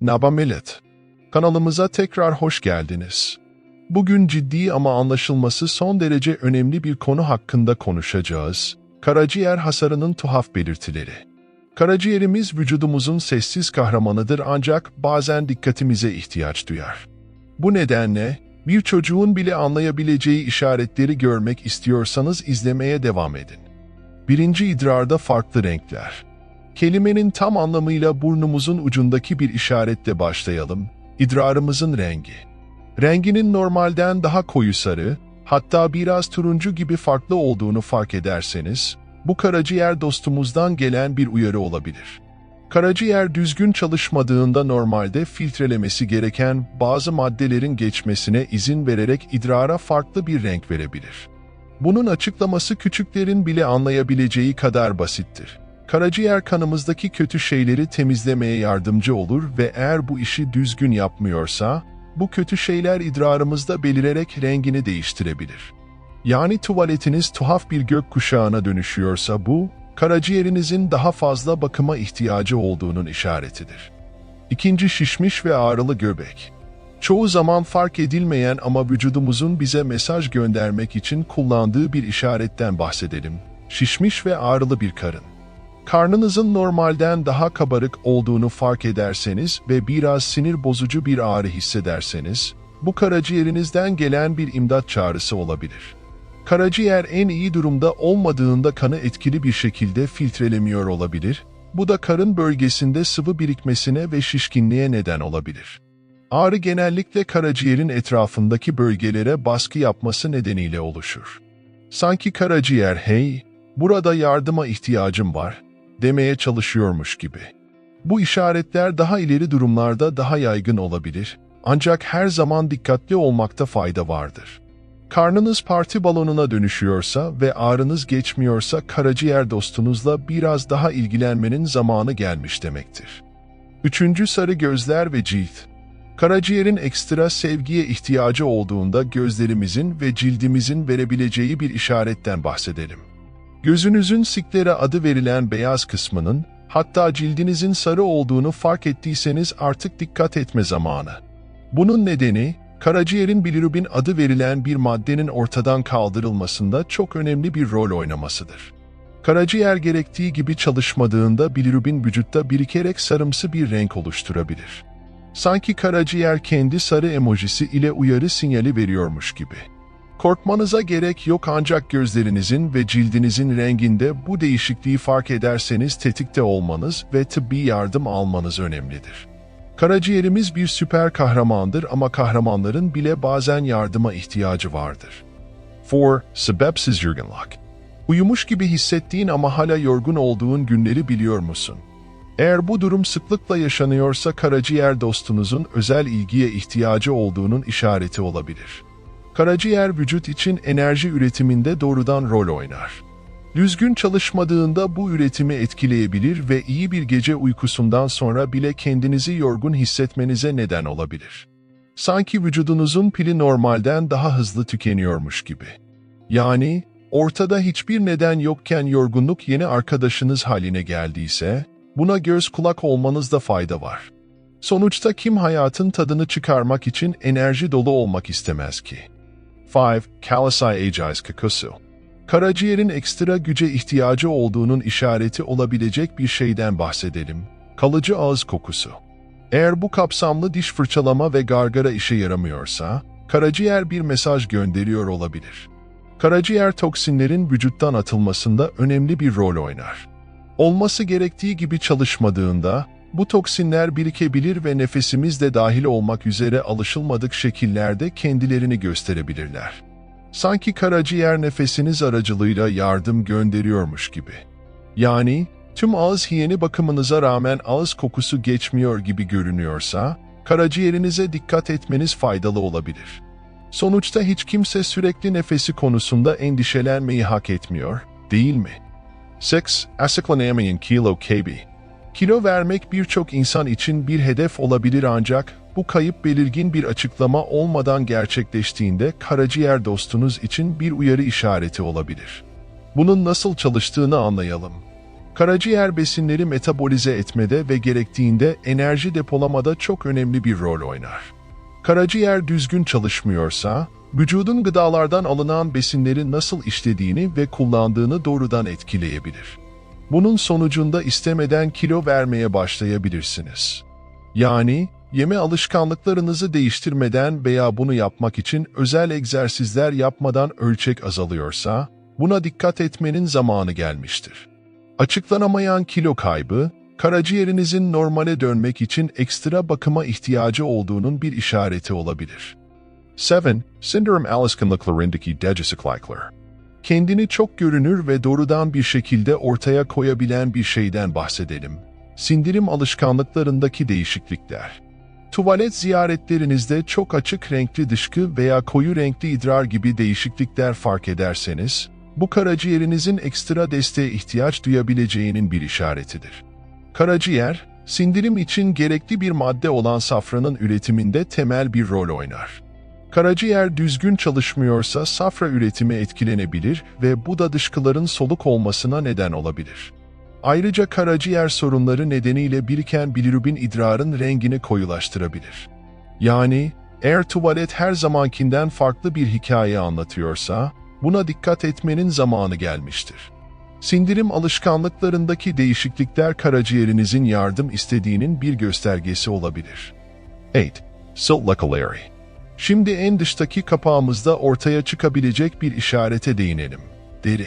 Naba millet. Kanalımıza tekrar hoş geldiniz. Bugün ciddi ama anlaşılması son derece önemli bir konu hakkında konuşacağız. Karaciğer hasarının tuhaf belirtileri. Karaciğerimiz vücudumuzun sessiz kahramanıdır ancak bazen dikkatimize ihtiyaç duyar. Bu nedenle bir çocuğun bile anlayabileceği işaretleri görmek istiyorsanız izlemeye devam edin. Birinci idrarda farklı renkler. Kelimenin tam anlamıyla burnumuzun ucundaki bir işaretle başlayalım. İdrarımızın rengi. Renginin normalden daha koyu sarı, hatta biraz turuncu gibi farklı olduğunu fark ederseniz, bu karaciğer dostumuzdan gelen bir uyarı olabilir. Karaciğer düzgün çalışmadığında normalde filtrelemesi gereken bazı maddelerin geçmesine izin vererek idrara farklı bir renk verebilir. Bunun açıklaması küçüklerin bile anlayabileceği kadar basittir. Karaciğer kanımızdaki kötü şeyleri temizlemeye yardımcı olur ve eğer bu işi düzgün yapmıyorsa, bu kötü şeyler idrarımızda belirerek rengini değiştirebilir. Yani tuvaletiniz tuhaf bir gökkuşağına dönüşüyorsa bu, karaciğerinizin daha fazla bakıma ihtiyacı olduğunun işaretidir. İkinci şişmiş ve ağrılı göbek. Çoğu zaman fark edilmeyen ama vücudumuzun bize mesaj göndermek için kullandığı bir işaretten bahsedelim. Şişmiş ve ağrılı bir karın. Karnınızın normalden daha kabarık olduğunu fark ederseniz ve biraz sinir bozucu bir ağrı hissederseniz, bu karaciğerinizden gelen bir imdat çağrısı olabilir. Karaciğer en iyi durumda olmadığında kanı etkili bir şekilde filtrelemiyor olabilir, bu da karın bölgesinde sıvı birikmesine ve şişkinliğe neden olabilir. Ağrı genellikle karaciğerin etrafındaki bölgelere baskı yapması nedeniyle oluşur. Sanki karaciğer hey, burada yardıma ihtiyacım var demeye çalışıyormuş gibi. Bu işaretler daha ileri durumlarda daha yaygın olabilir ancak her zaman dikkatli olmakta fayda vardır. Karnınız parti balonuna dönüşüyorsa ve ağrınız geçmiyorsa karaciğer dostunuzla biraz daha ilgilenmenin zamanı gelmiş demektir. Üçüncü sarı gözler ve cilt. Karaciğerin ekstra sevgiye ihtiyacı olduğunda gözlerimizin ve cildimizin verebileceği bir işaretten bahsedelim. Gözünüzün siklere adı verilen beyaz kısmının, hatta cildinizin sarı olduğunu fark ettiyseniz artık dikkat etme zamanı. Bunun nedeni, karaciğerin bilirubin adı verilen bir maddenin ortadan kaldırılmasında çok önemli bir rol oynamasıdır. Karaciğer gerektiği gibi çalışmadığında bilirubin vücutta birikerek sarımsı bir renk oluşturabilir. Sanki karaciğer kendi sarı emojisi ile uyarı sinyali veriyormuş gibi. Korkmanıza gerek yok ancak gözlerinizin ve cildinizin renginde bu değişikliği fark ederseniz tetikte olmanız ve tıbbi yardım almanız önemlidir. Karaciğerimiz bir süper kahramandır ama kahramanların bile bazen yardıma ihtiyacı vardır. 4. Sebepsiz yorgunluk. Uyumuş gibi hissettiğin ama hala yorgun olduğun günleri biliyor musun? Eğer bu durum sıklıkla yaşanıyorsa karaciğer dostunuzun özel ilgiye ihtiyacı olduğunun işareti olabilir. Karaciğer vücut için enerji üretiminde doğrudan rol oynar. Düzgün çalışmadığında bu üretimi etkileyebilir ve iyi bir gece uykusundan sonra bile kendinizi yorgun hissetmenize neden olabilir. Sanki vücudunuzun pili normalden daha hızlı tükeniyormuş gibi. Yani ortada hiçbir neden yokken yorgunluk yeni arkadaşınız haline geldiyse, buna göz kulak olmanızda fayda var. Sonuçta kim hayatın tadını çıkarmak için enerji dolu olmak istemez ki? 5. Kalisai Aegis Kakusu Karaciğerin ekstra güce ihtiyacı olduğunun işareti olabilecek bir şeyden bahsedelim. Kalıcı ağız kokusu. Eğer bu kapsamlı diş fırçalama ve gargara işe yaramıyorsa, karaciğer bir mesaj gönderiyor olabilir. Karaciğer toksinlerin vücuttan atılmasında önemli bir rol oynar. Olması gerektiği gibi çalışmadığında, bu toksinler birikebilir ve nefesimiz de dahil olmak üzere alışılmadık şekillerde kendilerini gösterebilirler. Sanki karaciğer nefesiniz aracılığıyla yardım gönderiyormuş gibi. Yani tüm ağız hijyeni bakımınıza rağmen ağız kokusu geçmiyor gibi görünüyorsa, karaciğerinize dikkat etmeniz faydalı olabilir. Sonuçta hiç kimse sürekli nefesi konusunda endişelenmeyi hak etmiyor, değil mi? 6. Asıklanamayan kilo KB Kilo vermek birçok insan için bir hedef olabilir ancak bu kayıp belirgin bir açıklama olmadan gerçekleştiğinde karaciğer dostunuz için bir uyarı işareti olabilir. Bunun nasıl çalıştığını anlayalım. Karaciğer besinleri metabolize etmede ve gerektiğinde enerji depolamada çok önemli bir rol oynar. Karaciğer düzgün çalışmıyorsa, vücudun gıdalardan alınan besinleri nasıl işlediğini ve kullandığını doğrudan etkileyebilir. Bunun sonucunda istemeden kilo vermeye başlayabilirsiniz. Yani yeme alışkanlıklarınızı değiştirmeden veya bunu yapmak için özel egzersizler yapmadan ölçek azalıyorsa, buna dikkat etmenin zamanı gelmiştir. Açıklanamayan kilo kaybı, karaciğerinizin normale dönmek için ekstra bakıma ihtiyacı olduğunun bir işareti olabilir. 7. Syndrome alışkanlıklarındaki değişiklikler Kendini çok görünür ve doğrudan bir şekilde ortaya koyabilen bir şeyden bahsedelim. Sindirim alışkanlıklarındaki değişiklikler. Tuvalet ziyaretlerinizde çok açık renkli dışkı veya koyu renkli idrar gibi değişiklikler fark ederseniz, bu karaciğerinizin ekstra desteğe ihtiyaç duyabileceğinin bir işaretidir. Karaciğer, sindirim için gerekli bir madde olan safranın üretiminde temel bir rol oynar. Karaciğer düzgün çalışmıyorsa safra üretimi etkilenebilir ve bu da dışkıların soluk olmasına neden olabilir. Ayrıca karaciğer sorunları nedeniyle biriken bilirubin idrarın rengini koyulaştırabilir. Yani eğer tuvalet her zamankinden farklı bir hikaye anlatıyorsa, buna dikkat etmenin zamanı gelmiştir. Sindirim alışkanlıklarındaki değişiklikler karaciğerinizin yardım istediğinin bir göstergesi olabilir. 8. Silt Lacalary Şimdi en dıştaki kapağımızda ortaya çıkabilecek bir işarete değinelim. Deri.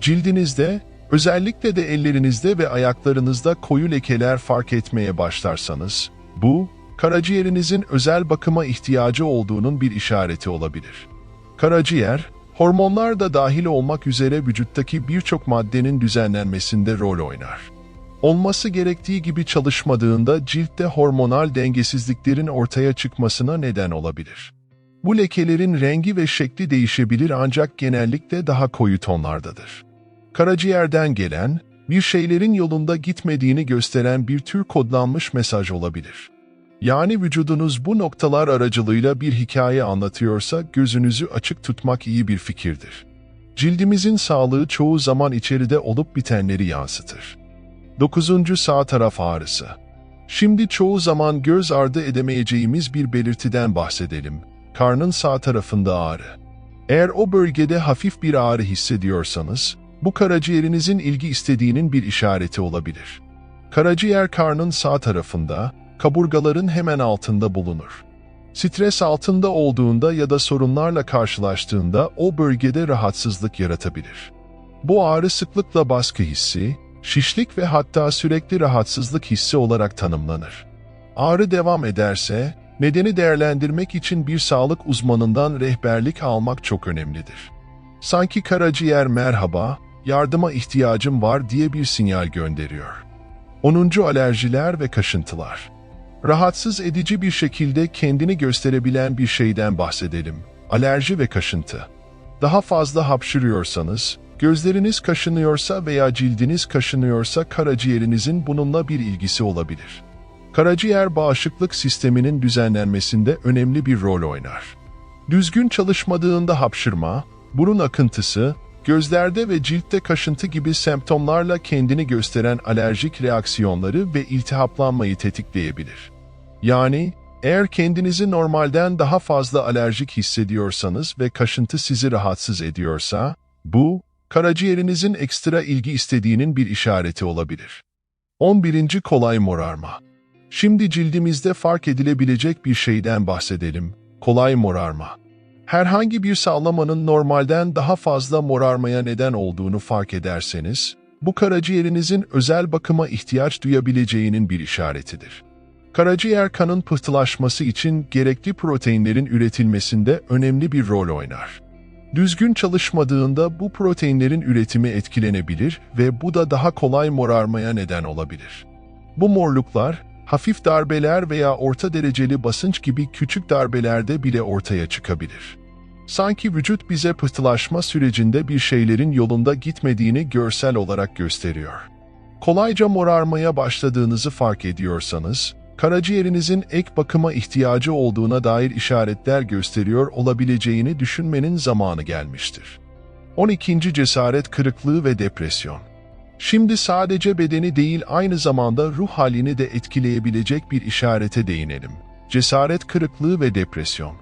Cildinizde, özellikle de ellerinizde ve ayaklarınızda koyu lekeler fark etmeye başlarsanız, bu, karaciğerinizin özel bakıma ihtiyacı olduğunun bir işareti olabilir. Karaciğer, hormonlar da dahil olmak üzere vücuttaki birçok maddenin düzenlenmesinde rol oynar. Olması gerektiği gibi çalışmadığında ciltte hormonal dengesizliklerin ortaya çıkmasına neden olabilir. Bu lekelerin rengi ve şekli değişebilir ancak genellikle daha koyu tonlardadır. Karaciğerden gelen, bir şeylerin yolunda gitmediğini gösteren bir tür kodlanmış mesaj olabilir. Yani vücudunuz bu noktalar aracılığıyla bir hikaye anlatıyorsa gözünüzü açık tutmak iyi bir fikirdir. Cildimizin sağlığı çoğu zaman içeride olup bitenleri yansıtır. 9. Sağ taraf ağrısı. Şimdi çoğu zaman göz ardı edemeyeceğimiz bir belirtiden bahsedelim. Karnın sağ tarafında ağrı. Eğer o bölgede hafif bir ağrı hissediyorsanız, bu karaciğerinizin ilgi istediğinin bir işareti olabilir. Karaciğer karnın sağ tarafında, kaburgaların hemen altında bulunur. Stres altında olduğunda ya da sorunlarla karşılaştığında o bölgede rahatsızlık yaratabilir. Bu ağrı sıklıkla baskı hissi, şişlik ve hatta sürekli rahatsızlık hissi olarak tanımlanır. Ağrı devam ederse, nedeni değerlendirmek için bir sağlık uzmanından rehberlik almak çok önemlidir. Sanki karaciğer merhaba, yardıma ihtiyacım var diye bir sinyal gönderiyor. 10. Alerjiler ve kaşıntılar. Rahatsız edici bir şekilde kendini gösterebilen bir şeyden bahsedelim. Alerji ve kaşıntı. Daha fazla hapşırıyorsanız, gözleriniz kaşınıyorsa veya cildiniz kaşınıyorsa karaciğerinizin bununla bir ilgisi olabilir. Karaciğer bağışıklık sisteminin düzenlenmesinde önemli bir rol oynar. Düzgün çalışmadığında hapşırma, burun akıntısı, gözlerde ve ciltte kaşıntı gibi semptomlarla kendini gösteren alerjik reaksiyonları ve iltihaplanmayı tetikleyebilir. Yani eğer kendinizi normalden daha fazla alerjik hissediyorsanız ve kaşıntı sizi rahatsız ediyorsa, bu, karaciğerinizin ekstra ilgi istediğinin bir işareti olabilir. 11. Kolay morarma. Şimdi cildimizde fark edilebilecek bir şeyden bahsedelim. Kolay morarma. Herhangi bir sağlamanın normalden daha fazla morarmaya neden olduğunu fark ederseniz, bu karaciğerinizin özel bakıma ihtiyaç duyabileceğinin bir işaretidir. Karaciğer kanın pıhtılaşması için gerekli proteinlerin üretilmesinde önemli bir rol oynar. Düzgün çalışmadığında bu proteinlerin üretimi etkilenebilir ve bu da daha kolay morarmaya neden olabilir. Bu morluklar, hafif darbeler veya orta dereceli basınç gibi küçük darbelerde bile ortaya çıkabilir. Sanki vücut bize pıhtılaşma sürecinde bir şeylerin yolunda gitmediğini görsel olarak gösteriyor. Kolayca morarmaya başladığınızı fark ediyorsanız, karaciğerinizin ek bakıma ihtiyacı olduğuna dair işaretler gösteriyor olabileceğini düşünmenin zamanı gelmiştir. 12. Cesaret kırıklığı ve depresyon Şimdi sadece bedeni değil aynı zamanda ruh halini de etkileyebilecek bir işarete değinelim. Cesaret kırıklığı ve depresyon.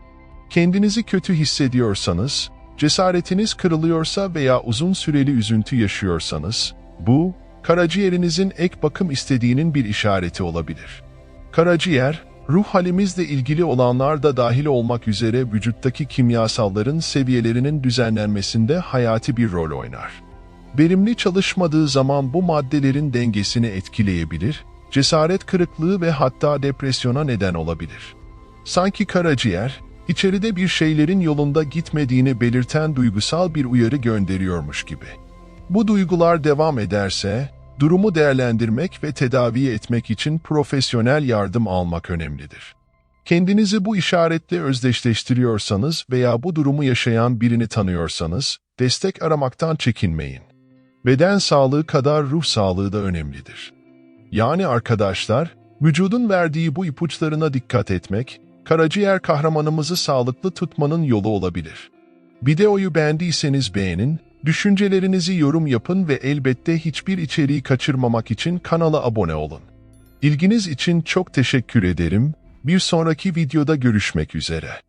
Kendinizi kötü hissediyorsanız, cesaretiniz kırılıyorsa veya uzun süreli üzüntü yaşıyorsanız, bu, karaciğerinizin ek bakım istediğinin bir işareti olabilir. Karaciğer, ruh halimizle ilgili olanlar da dahil olmak üzere vücuttaki kimyasalların seviyelerinin düzenlenmesinde hayati bir rol oynar. Verimli çalışmadığı zaman bu maddelerin dengesini etkileyebilir, cesaret kırıklığı ve hatta depresyona neden olabilir. Sanki karaciğer, içeride bir şeylerin yolunda gitmediğini belirten duygusal bir uyarı gönderiyormuş gibi. Bu duygular devam ederse, durumu değerlendirmek ve tedavi etmek için profesyonel yardım almak önemlidir. Kendinizi bu işaretle özdeşleştiriyorsanız veya bu durumu yaşayan birini tanıyorsanız, destek aramaktan çekinmeyin. Beden sağlığı kadar ruh sağlığı da önemlidir. Yani arkadaşlar, vücudun verdiği bu ipuçlarına dikkat etmek, karaciğer kahramanımızı sağlıklı tutmanın yolu olabilir. Videoyu beğendiyseniz beğenin, düşüncelerinizi yorum yapın ve elbette hiçbir içeriği kaçırmamak için kanala abone olun. İlginiz için çok teşekkür ederim. Bir sonraki videoda görüşmek üzere.